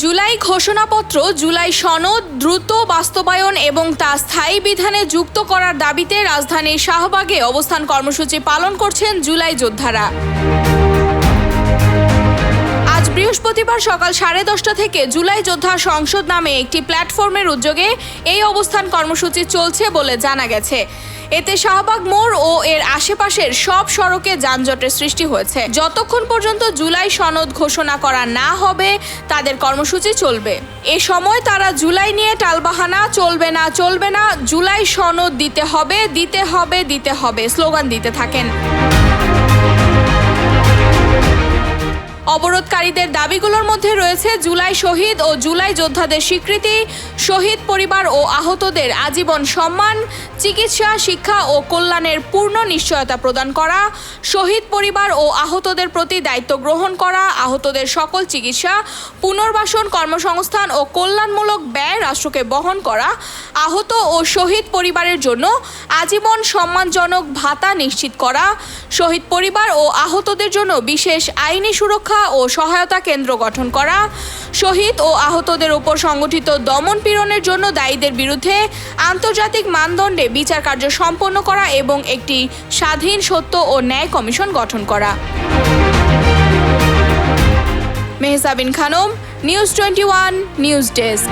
জুলাই ঘোষণাপত্র, জুলাই সনদ, দ্রুত বাস্তবায়ন এবং তা স্থায়ী বিধানে যুক্ত করার দাবিতে রাজধানীর শাহবাগে অবস্থান কর্মসূচি পালন করছেন জুলাই যোদ্ধারা। আজ বৃহস্পতিবার সকাল সাড়ে দশটা থেকে জুলাই যোদ্ধা সংসদ নামে একটি প্ল্যাটফর্মের উদ্যোগে এই অবস্থান কর্মসূচি চলছে বলে জানা গেছে। এতে শাহবাগ মোড় ও এর আশেপাশের সব সড়কে যানজটের সৃষ্টি হয়েছে। যতক্ষণ পর্যন্ত জুলাই সনদ ঘোষণা করা না হবে, তাদের কর্মসূচি চলবে। এ সময় তারা জুলাই নিয়ে টালবাহানা, চলবে না চলবে না, জুলাই সনদ দিতে হবে দিতে হবে দিতে হবে, স্লোগান দিতে থাকেন। অবরোধকারীদের দাবিগুলোর মধ্যে রয়েছে জুলাই শহীদ ও জুলাই যোদ্ধাদের স্বীকৃতি, শহীদ পরিবার ও আহতদের আজীবন সম্মান, চিকিৎসা, শিক্ষা ও কল্যাণের পূর্ণ নিশ্চয়তা প্রদান করা, শহীদ পরিবার ও আহতদের প্রতি দায়িত্ব গ্রহণ করা, আহতদের সকল চিকিৎসা, পুনর্বাসন কর্মসংস্থান ও কল্যাণমূলক ব্যয় রাষ্ট্রকে বহন করা, আহত ও শহীদ পরিবারের জন্য আজীবন সম্মানজনক ভাতা নিশ্চিত করা, শহীদ পরিবার ও আহতদের জন্য বিশেষ আইনি সুরক্ষা ও সহায়তা কেন্দ্র গঠন করা। শহীদ ও আহতদের উপর সংগঠিত দমন পীড়নের জন্য দায়ীদের বিরুদ্ধে আন্তর্জাতিক মানদণ্ডে বিচার কার্য সম্পন্ন করা এবং একটি স্বাধীন, সত্য ও ন্যায় কমিশন গঠন করা। Mehsabin Khanam, news twenty one, news desk.